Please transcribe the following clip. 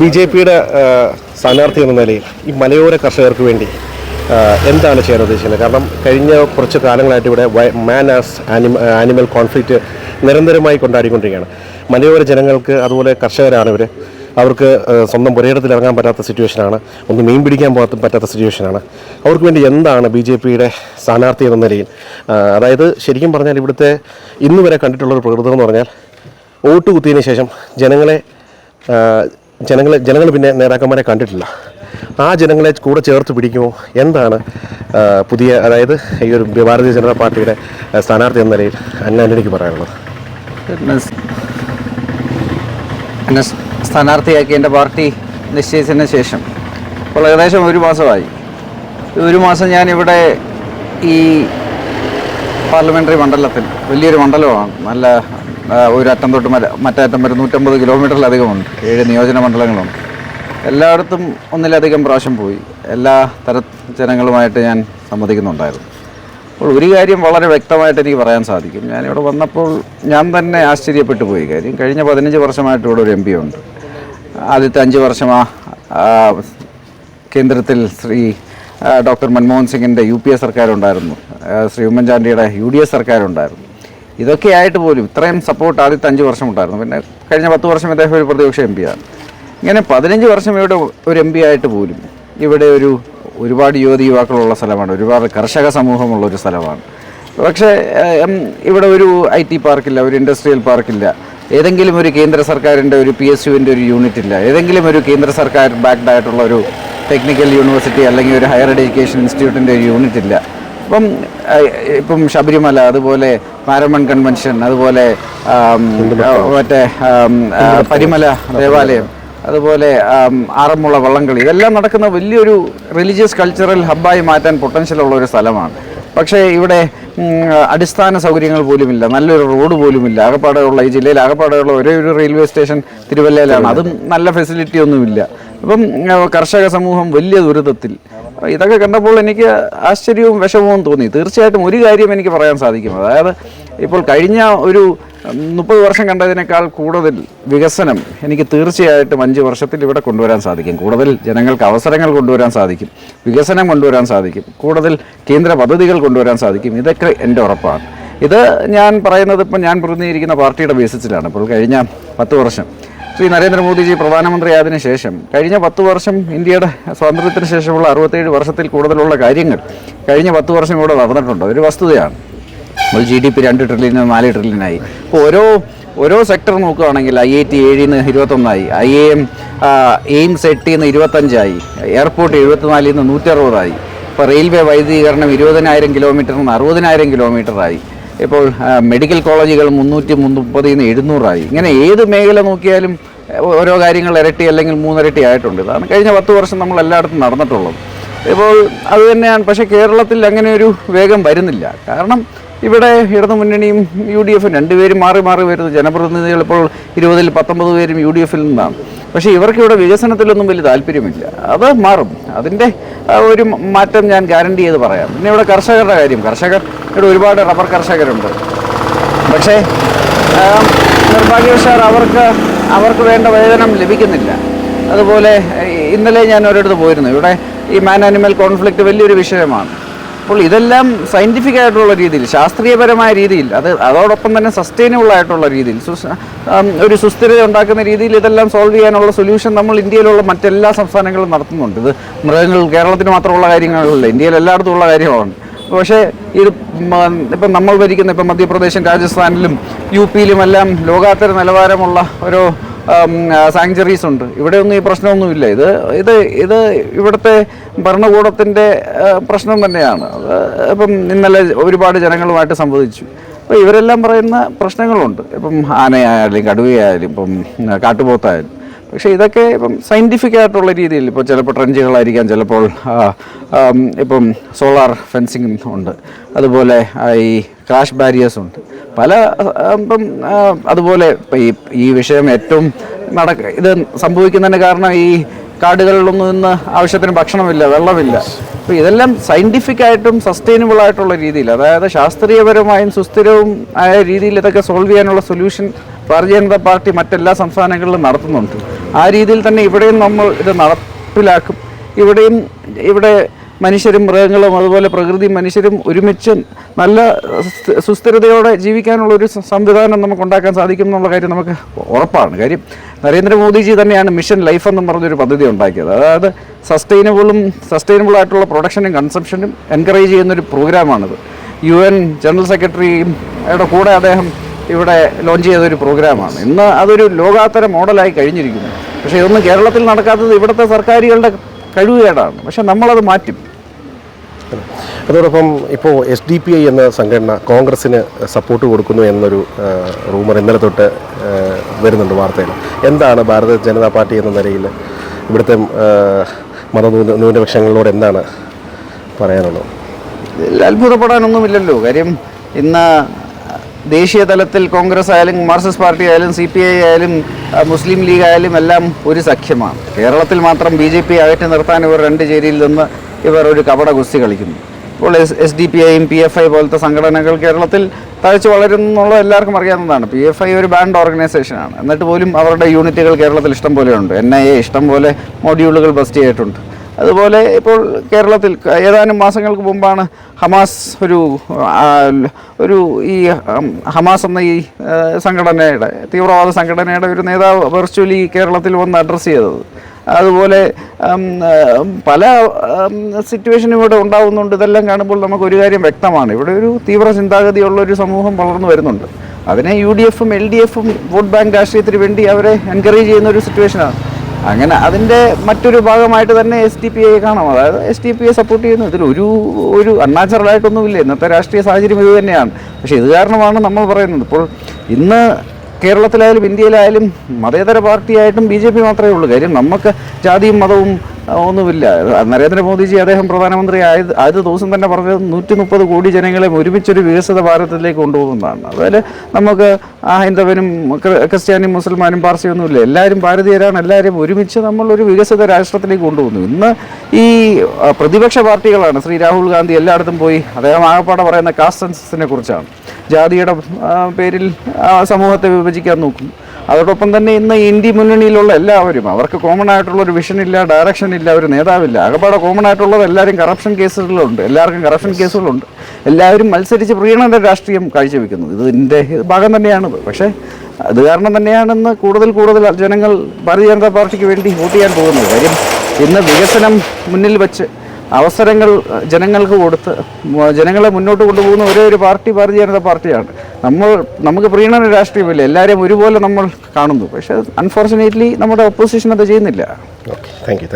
B J പിയുടെ സ്ഥാനാർത്ഥി എന്ന നിലയിൽ ഈ മലയോര കർഷകർക്ക് വേണ്ടി എന്താണ് ചെയ്യാൻ ഉദ്ദേശിക്കുന്നത്? കാരണം കഴിഞ്ഞ കുറച്ച് കാലങ്ങളായിട്ട് ഇവിടെ man as anima animal conflict നിരന്തരമായി കൊണ്ടാടിക്കൊണ്ടിരിക്കുകയാണ്. മലയോര ജനങ്ങൾക്ക് അതുപോലെ കർഷകരാണ് ഇവർ അവർക്ക് സ്വന്തം പുരയിടത്തിൽ ഇറങ്ങാൻ പറ്റാത്ത സിറ്റുവേഷനാണ് ഒന്ന് മീൻ പിടിക്കാൻ പോകാത്ത പറ്റാത്ത സിറ്റുവേഷനാണ് അവർക്ക് വേണ്ടി എന്താണ് ബി ജെ പിയുടെ സ്ഥാനാർത്ഥി എന്ന നിലയിൽ? അതായത് ശരിക്കും പറഞ്ഞാൽ ഇവിടുത്തെ ഇന്നുവരെ കണ്ടിട്ടുള്ള ഒരു പ്രകൃതം എന്ന് പറഞ്ഞാൽ വോട്ട് കുത്തിയതിന് ശേഷം ജനങ്ങളെ ആ, ജനങ്ങളെ ജനങ്ങൾ പിന്നെ നേതാക്കന്മാരെ കണ്ടിട്ടില്ല. ആ ജനങ്ങളെ കൂടെ ചേർത്ത് പിടിക്കുമോ? എന്താണ് പുതിയ അതായത് ഈ ഒരു ഭാരതീയ ജനതാ പാർട്ടിയുടെ സ്ഥാനാർത്ഥി എന്ന നിലയിൽ അന്നാന്റണിക്ക് പറയാനുള്ളത്? എന്നെ സ്ഥാനാർത്ഥിയാക്കി എന്റെ പാർട്ടി നിശ്ചയിച്ചതിന് ശേഷം. ഇപ്പോൾ ഏകദേശം ഒരു മാസമായി. ഒരു മാസം ഞാനിവിടെ ഈ പാർലമെന്ററി മണ്ഡലത്തിൽ വലിയൊരു മണ്ഡലമാണ് നല്ല ആ, ഒരു അറ്റം തൊട്ട് മറ്റേറ്റം മറ്റേ വരെ നൂറ്റമ്പത് കിലോമീറ്ററിലധികമുണ്ട്. ഏഴ് നിയോജന മണ്ഡലങ്ങളുണ്ട്. എല്ലായിടത്തും ഒന്നിലധികം പ്രാവശ്യം പോയി. എല്ലാ തര ജനങ്ങളുമായിട്ട് ഞാൻ സംവദിക്കുന്നുണ്ടായിരുന്നു. അപ്പോൾ ഒരു കാര്യം വളരെ വ്യക്തമായിട്ട് എനിക്ക് പറയാൻ സാധിക്കും. ഞാനിവിടെ വന്നപ്പോൾ ഞാൻ തന്നെ ആശ്ചര്യപ്പെട്ടു പോയി. കാര്യം കഴിഞ്ഞ പതിനഞ്ച് വർഷമായിട്ട് ഇവിടെ ഒരു എം പി ഉണ്ട്. ആദ്യത്തെ അഞ്ച് വർഷം ആ കേന്ദ്രത്തിൽ ശ്രീ ഡോക്ടർ മൻമോഹൻ സിംഗിന്റെ യു പി എ സർക്കാരുണ്ടായിരുന്നു. ശ്രീ ഉമ്മൻചാണ്ടിയുടെ യു ഡി എഫ് സർക്കാരുണ്ടായിരുന്നു. ഇതൊക്കെ ആയിട്ട് പോലും ഇത്രയും സപ്പോർട്ട് ആദ്യത്തെ അഞ്ച് വർഷം ഉണ്ടായിരുന്നു. പിന്നെ കഴിഞ്ഞ പത്ത് വർഷം ഇദ്ദേഹം ഒരു പ്രതിപക്ഷ എം പിയാണ് ഇങ്ങനെ പതിനഞ്ച് വർഷം ഇവിടെ ഒരു എം പി ആയിട്ട് പോലും ഇവിടെ ഒരു ഒരുപാട് യുവതി യുവാക്കളുള്ള സ്ഥലമാണ്. ഒരുപാട് കർഷക സമൂഹമുള്ള ഒരു സ്ഥലമാണ്. പക്ഷേ ഇവിടെ ഒരു ഐ ടി പാർക്കില്ല ഒരു ഇൻഡസ്ട്രിയൽ പാർക്കില്ല ഏതെങ്കിലും ഒരു കേന്ദ്ര സർക്കാരിന്റെ ഒരു പി എസ് യുവിന്റെ ഒരു യൂണിറ്റ് ഇല്ല. ഏതെങ്കിലും ഒരു കേന്ദ്ര സർക്കാർ ബാക്ക്ഡ് ആയിട്ടുള്ള ഒരു ടെക്നിക്കൽ യൂണിവേഴ്സിറ്റി അല്ലെങ്കിൽ ഒരു ഹയർ എഡ്യൂക്കേഷൻ ഇൻസ്റ്റിറ്റ്യൂട്ടിന്റെ ഒരു യൂണിറ്റ് ഇല്ല. ഇപ്പം ഏഹ്, ഇപ്പം ശബരിമല അതുപോലെ മാരമൺ കൺവെൻഷൻ അതുപോലെ മറ്റേ പരിമല ദേവാലയം അതുപോലെ ആറന്മുള വള്ളംകളി ഇതെല്ലാം നടക്കുന്ന വലിയൊരു റിലീജിയസ് കൾച്ചറൽ ഹബ്ബായി മാറ്റാൻ പൊട്ടൻഷ്യൽ ഉള്ള ഒരു സ്ഥലമാണ്. പക്ഷേ ഇവിടെ അടിസ്ഥാന സൗകര്യങ്ങൾ പോലുമില്ല നല്ലൊരു റോഡ് പോലുമില്ല ആകപ്പാടെയുള്ള ഈ ജില്ലയിൽ ആകപ്പാടെയുള്ള ഒരേ ഒരു റെയിൽവേ സ്റ്റേഷൻ തിരുവല്ലയിലാണ്. അതും നല്ല ഫെസിലിറ്റി ഒന്നുമില്ല. അപ്പം കർഷക സമൂഹം വലിയ ദുരിതത്തിൽ. ഇതൊക്കെ കണ്ടപ്പോൾ എനിക്ക് ആശ്ചര്യവും വിഷമവും തോന്നി. തീർച്ചയായിട്ടും ഒരു കാര്യം എനിക്ക് പറയാൻ സാധിക്കും. അതായത് ഇപ്പോൾ കഴിഞ്ഞ ഒരു മുപ്പത് വർഷം കണ്ടതിനേക്കാൾ കൂടുതൽ വികസനം എനിക്ക് തീർച്ചയായിട്ടും അഞ്ച് വർഷത്തിൽ ഇവിടെ കൊണ്ടുവരാൻ സാധിക്കും. കൂടുതൽ ജനങ്ങൾക്ക് അവസരങ്ങൾ കൊണ്ടുവരാൻ സാധിക്കും. വികസനം കൊണ്ടുവരാൻ സാധിക്കും. കൂടുതൽ കേന്ദ്ര പദ്ധതികൾ കൊണ്ടുവരാൻ സാധിക്കും. ഇതൊക്കെ എന്റെ ഉറപ്പാണ്. ഇത് ഞാൻ പറയുന്നത് ഇപ്പം ഞാൻ പ്രതിനിധീകരിക്കുന്ന പാർട്ടിയുടെ ബേസിസിലാണ് ഇപ്പോൾ കഴിഞ്ഞ പത്ത് വർഷം ശ്രീ നരേന്ദ്രമോദിജി പ്രധാനമന്ത്രിയായതിനു ശേഷം കഴിഞ്ഞ പത്ത് വർഷം ഇന്ത്യയുടെ സ്വാതന്ത്ര്യത്തിന് ശേഷമുള്ള അറുപത്തേഴ് വർഷത്തിൽ കൂടുതലുള്ള കാര്യങ്ങൾ കഴിഞ്ഞ പത്ത് വർഷം ഇവിടെ നടന്നിട്ടുണ്ട്. ഒരു വസ്തുതയാണ്. ഒരു ജി ഡി പി രണ്ട് ട്രില്യൺ നാല് ട്രില്യനായി. ഇപ്പോൾ ഓരോ ഓരോ സെക്ടർ നോക്കുകയാണെങ്കിൽ ഐ ഐ ടി ഏഴിൽ നിന്ന് ഇരുപത്തൊന്നായി ഐ എ എം എയിംസ് എട്ടിൽ നിന്ന് ഇരുപത്തഞ്ചായി. എയർപോർട്ട് എഴുപത്തിനാലിൽ നിന്ന് നൂറ്റി അറുപതായി ഇപ്പോൾ റെയിൽവേ വൈദ്യുതീകരണം ഇരുപതിനായിരം കിലോമീറ്ററിൽ നിന്ന് അറുപതിനായിരം കിലോമീറ്ററായി. ഇപ്പോൾ മെഡിക്കൽ കോളേജുകൾ മുന്നൂറ്റി മുപ്പതിൽ നിന്ന് എഴുന്നൂറായി. ഇങ്ങനെ ഏത് മേഖല നോക്കിയാലും ഓരോ കാര്യങ്ങൾ ഇരട്ടി അല്ലെങ്കിൽ മൂന്നിരട്ടി ആയിട്ടുണ്ട്. ഇതാണ് കഴിഞ്ഞ പത്ത് വർഷം നമ്മൾ എല്ലായിടത്തും നടന്നിട്ടുള്ളത്. ഇപ്പോൾ അത് തന്നെയാണ്. പക്ഷേ കേരളത്തിൽ അങ്ങനെ ഒരു വേഗം വരുന്നില്ല. കാരണം ഇവിടെ ഇടതു മുന്നണിയും യു ഡി എഫും രണ്ടുപേരും മാറി മാറി വരുന്നു. ജനപ്രതിനിധികൾ ഇപ്പോൾ ഇരുപതിൽ പത്തൊമ്പത് പേരും യു ഡി എഫിൽ നിന്നാണ്. പക്ഷേ ഇവർക്ക് ഇവിടെ വികസനത്തിലൊന്നും വലിയ താല്പര്യമില്ല. അത് മാറും. അതിന്റെ ഒരു മാറ്റം ഞാൻ ഗ്യാരണ്ടി ചെയ്ത് പറയാം. പിന്നെ ഇവിടെ കർഷകരുടെ കാര്യം. കർഷകർ ഇവിടെ ഒരുപാട് റബ്ബർ കർഷകരുണ്ട്. പക്ഷേ നിർഭാഗ്യവശാൽ അവർക്ക് അവർക്ക് വേണ്ട വേതനം ലഭിക്കുന്നില്ല. അതുപോലെ ഇന്നലെ ഞാൻ ഒരിടത്ത് പോയിരുന്നു. ഇവിടെ ഈ മാൻ ആനിമൽ കോൺഫ്ലിക്റ്റ് വലിയൊരു വിഷയമാണ്. അപ്പോൾ ഇതെല്ലാം സയന്റിഫിക് ആയിട്ടുള്ള രീതിയിൽ ശാസ്ത്രീയപരമായ രീതിയിൽ അത് അതോടൊപ്പം തന്നെ സസ്റ്റൈനബിൾ ആയിട്ടുള്ള രീതിയിൽ ഒരു സുസ്ഥിരത ഉണ്ടാക്കുന്ന രീതിയിൽ ഇതെല്ലാം സോൾവ് ചെയ്യാനുള്ള സൊല്യൂഷൻ നമ്മൾ ഇന്ത്യയിലുള്ള മറ്റെല്ലാ സംസ്ഥാനങ്ങളും നടത്തുന്നുണ്ട്. ഇത് മൃഗങ്ങൾ കേരളത്തിന് മാത്രമുള്ള കാര്യങ്ങളല്ല ഇന്ത്യയിൽ എല്ലായിടത്തും ഉള്ള കാര്യമാണ്. പക്ഷേ ഇത് ഇപ്പം നമ്മൾ ഭരിക്കുന്ന ഇപ്പം മധ്യപ്രദേശും രാജസ്ഥാനിലും യു പിയിലും എല്ലാം ലോകാത്തര നിലവാരമുള്ള ഒരു സാങ്ചറീസ് ഉണ്ട്. ഇവിടെയൊന്നും ഈ പ്രശ്നമൊന്നുമില്ല. ഇത് ഇത് ഇത് ഇവിടുത്തെ ഭരണകൂടത്തിന്റെ പ്രശ്നം തന്നെയാണ്. ഇപ്പം ഇന്നലെ ഒരുപാട് ജനങ്ങളുമായിട്ട് സംവദിച്ചു. അപ്പോൾ ഇവരെല്ലാം പറയുന്ന പ്രശ്നങ്ങളുണ്ട്. ഇപ്പം ആനയായാലും കടുവയായാലും ഇപ്പം കാട്ടുപോത്തായാലും. പക്ഷേ ഇതൊക്കെ ഇപ്പം സയന്റിഫിക് ആയിട്ടുള്ള രീതിയിൽ ഇപ്പോൾ ചിലപ്പോൾ ട്രെഞ്ചുകളായിരിക്കാം ചിലപ്പോൾ ഇപ്പം സോളാർ ഫെൻസിങ് ഉണ്ട്. അതുപോലെ ഈ ക്രാഷ് ബാരിയേഴ്സ് ഉണ്ട്. പല ഇപ്പം അതുപോലെ ഈ ഈ വിഷയം ഏറ്റവും നടക്ക ഇത് സംഭവിക്കുന്നതിന് കാരണം ഈ കാടുകളിലൊന്നും ഇന്ന് ആവശ്യത്തിന് ഭക്ഷണമില്ല വെള്ളമില്ല. അപ്പോൾ ഇതെല്ലാം സയന്റിഫിക് ആയിട്ടും സസ്റ്റൈനബിൾ ആയിട്ടുള്ള രീതിയിൽ അതായത് ശാസ്ത്രീയപരമായും സുസ്ഥിരവും ആയ രീതിയിൽ ഇതൊക്കെ സോൾവ് ചെയ്യാനുള്ള സൊല്യൂഷൻ ഭാരതീയ ജനതാ പാർട്ടി മറ്റെല്ലാ സംസ്ഥാനങ്ങളിലും നടത്തുന്നുണ്ട്. ആ രീതിയിൽ തന്നെ ഇവിടെയും നമ്മൾ ഇത് നടപ്പിലാക്കും. ഇവിടെയും ഇവിടെ മനുഷ്യരും മൃഗങ്ങളും അതുപോലെ പ്രകൃതി മനുഷ്യരും ഒരുമിച്ച് നല്ല സുസ്ഥ- സുസ്ഥിരതയോടെ ജീവിക്കാനുള്ള ഒരു സംവിധാനം നമുക്ക് ഉണ്ടാക്കാൻ സാധിക്കും എന്നുള്ള കാര്യം നമുക്ക് ഉറപ്പാണ്. കാര്യം നരേന്ദ്രമോദിജി തന്നെയാണ് മിഷൻ ലൈഫ് എന്ന് പറഞ്ഞൊരു പദ്ധതി ഉണ്ടാക്കിയത്. അതായത് സസ്റ്റൈനബിളും സസ്റ്റൈനബിൾ ആയിട്ടുള്ള പ്രൊഡക്ഷനും കൺസംഷനും എൻകറേജ് ചെയ്യുന്നൊരു പ്രോഗ്രാമാണിത്. യു എൻ ജനറൽ സെക്രട്ടറിയും യുടെ കൂടെ അദ്ദേഹം ഇവിടെ ലോഞ്ച് ചെയ്ത ഒരു പ്രോഗ്രാമാണ് ഇന്ന് അതൊരു ലോകാത്തര മോഡലായി കഴിഞ്ഞിരിക്കുന്നു. പക്ഷേ ഇതൊന്നും കേരളത്തിൽ നടക്കാത്തത് ഇവിടുത്തെ സർക്കാരുകളുടെ കഴിവുകേടാണ്. പക്ഷെ നമ്മളത് മാറ്റും. അതോടൊപ്പം ഇപ്പോൾ എസ് ഡി പി ഐ എന്ന സംഘടന കോൺഗ്രസിന് സപ്പോർട്ട് കൊടുക്കുന്നു എന്നൊരു റൂമർ ഇന്നലെ തൊട്ട് വരുന്നുണ്ട് വാർത്തയിൽ. എന്താണ് ഭാരത ജനതാ പാർട്ടി എന്ന നിലയിൽ ഇവിടുത്തെ മത ന്യൂന- ന്യൂനപക്ഷങ്ങളോട് എന്താണ് പറയാനുള്ളത്? അത്ഭുതപ്പെടാനൊന്നുമില്ലല്ലോ. കാര്യം ഇന്ന് ദേശീയ തലത്തിൽ കോൺഗ്രസ് ആയാലും മാർക്സിസ്റ്റ് പാർട്ടി ആയാലും സി പി ഐ ആയാലും മുസ്ലിം ലീഗ് ആയാലും എല്ലാം ഒരു സഖ്യമാണ്. കേരളത്തിൽ മാത്രം ബി ജെ പി അകറ്റി നിർത്താൻ ഇവർ രണ്ട് ചേരിയിൽ നിന്ന് ഇവർ ഒരു കപട ഗുസ്തി കളിക്കുന്നു. ഇപ്പോൾ എസ് എസ് ഡി പി ഐയും പി എഫ് ഐ പോലത്തെ സംഘടനകൾ കേരളത്തിൽ തഴച്ചു വളരുന്നുള്ള എല്ലാവർക്കും അറിയാവുന്നതാണ്. പി എഫ് ഐ ഒരു ബാൻഡ് ഓർഗനൈസേഷനാണ് എന്നിട്ട് പോലും അവരുടെ യൂണിറ്റുകൾ കേരളത്തിൽ ഇഷ്ടം പോലെയുണ്ട് എൻ ഐ എ ഇഷ്ടം പോലെ മോഡ്യൂളുകൾ ബസ്റ്റ് ചെയ്തിട്ടുണ്ട്. അതുപോലെ ഇപ്പോൾ കേരളത്തിൽ ഏതാനും മാസങ്ങൾക്ക് മുമ്പാണ് ഹമാസ് ഒരു ഒരു ഈ ഹമാസ് എന്ന ഈ സംഘടനയുടെ തീവ്രവാദ സംഘടനയുടെ ഒരു നേതാവ് വെർച്വലി കേരളത്തിൽ വന്ന് അഡ്രസ്സ് ചെയ്തത്. അതുപോലെ പല സിറ്റുവേഷനും ഇവിടെ ഉണ്ടാവുന്നുണ്ട്. ഇതെല്ലാം കാണുമ്പോൾ നമുക്ക് ഒരു കാര്യം വ്യക്തമാണ്. ഇവിടെ ഒരു തീവ്ര ചിന്താഗതിയുള്ള ഒരു സമൂഹം വളർന്നു വരുന്നുണ്ട്. അതിനെ യു ഡി എഫും എൽ ഡി എഫും വോട്ട് ബാങ്ക് രാഷ്ട്രീയത്തിന് വേണ്ടി അവരെ എൻകറേജ് ചെയ്യുന്ന ഒരു സിറ്റുവേഷനാണ്. അങ്ങനെ അതിന്റെ മറ്റൊരു ഭാഗമായിട്ട് തന്നെ എസ് ടി പി ഐ കാണാം. അതായത് S T P I support ചെയ്യുന്നു. ഇതിൽ ഒരു ഒരു അൺനാച്ചുറലായിട്ടൊന്നുമില്ല ഇന്നത്തെ രാഷ്ട്രീയ സാഹചര്യം ഇത് തന്നെയാണ്. പക്ഷേ ഇത് കാരണമാണ് നമ്മൾ പറയുന്നത്. ഇപ്പോൾ ഇന്ന് കേരളത്തിലായാലും ഇന്ത്യയിലായാലും മതേതര പാർട്ടിയായിട്ടും ബി ജെ പി മാത്രമേ ഉള്ളൂ. കാര്യം നമുക്ക് ജാതിയും മതവും ഒന്നുമില്ല. നരേന്ദ്രമോദിജി അദ്ദേഹം പ്രധാനമന്ത്രി ആയത് ആദ്യ ദിവസം തന്നെ പറഞ്ഞത് നൂറ്റി മുപ്പത് കോടി ജനങ്ങളെ ഒരുമിച്ചൊരു വികസിത ഭാരതത്തിലേക്ക് കൊണ്ടുപോകുന്നതാണ്. അതിൽ നമുക്ക് ആ ഹൈന്ദവനും ക്രി- ക്രിസ്ത്യാനിയും മുസൽമാനും പാർസിയൊന്നുമില്ല. എല്ലാവരും ഭാരതീയരാണ്. എല്ലാവരും ഒരുമിച്ച് നമ്മളൊരു വികസിത രാഷ്ട്രത്തിലേക്ക് കൊണ്ടുപോകുന്നു. ഇന്ന് ഈ പ്രതിപക്ഷ പാർട്ടികളാണ് ശ്രീ രാഹുൽ ഗാന്ധി എല്ലായിടത്തും പോയി അദ്ദേഹം ആകപ്പാടെ പറയുന്ന കാസ്റ്റ് സെൻസസിനെ കുറിച്ചാണ്. ജാതിയുടെ പേരിൽ സമൂഹത്തെ വിഭജിക്കാൻ നോക്കും അതോടൊപ്പം തന്നെ ഇന്ന് ഇന്ത്യ മുന്നണിയിലുള്ള എല്ലാവരും അവർക്ക് കോമൺ ആയിട്ടുള്ള ഒരു വിഷൻ ഇല്ല ഡയറക്ഷൻ ഇല്ല ഒരു നേതാവില്ല. അകപ്പാടെ കോമൺ ആയിട്ടുള്ളത് എല്ലാവരും കറപ്ഷൻ കേസുകളുണ്ട് എല്ലാവർക്കും കറപ്ഷൻ കേസുകളുണ്ട് എല്ലാവരും മത്സരിച്ച് പ്രീണന രാഷ്ട്രീയം കാഴ്ചവെക്കുന്നു ഇത് ഇതിന്റെ ഭാഗം തന്നെയാണിത് പക്ഷേ അത് കാരണം തന്നെയാണെന്ന് കൂടുതൽ കൂടുതൽ ജനങ്ങൾ ഭാരതീയ ജനതാ പാർട്ടിക്ക് വേണ്ടി വോട്ട് ചെയ്യാൻ പോകുന്നത്. കാര്യം ഇന്ന് വികസനം മുന്നിൽ വെച്ച് അവസരങ്ങൾ ജനങ്ങൾക്ക് കൊടുത്ത് ജനങ്ങളെ മുന്നോട്ട് കൊണ്ടുപോകുന്ന ഒരേ ഒരു പാർട്ടി ഭാരതീയ ജനതാ പാർട്ടിയാണ്. നമ്മൾ നമുക്ക് പ്രീണന രാഷ്ട്രീയമില്ല എല്ലാവരെയും ഒരുപോലെ നമ്മൾ കാണുന്നു. പക്ഷേ അൺഫോർച്ചുനേറ്റ്ലി നമ്മുടെ ഒപ്പോസിഷൻ അത് ചെയ്യുന്നില്ല. Okay thank you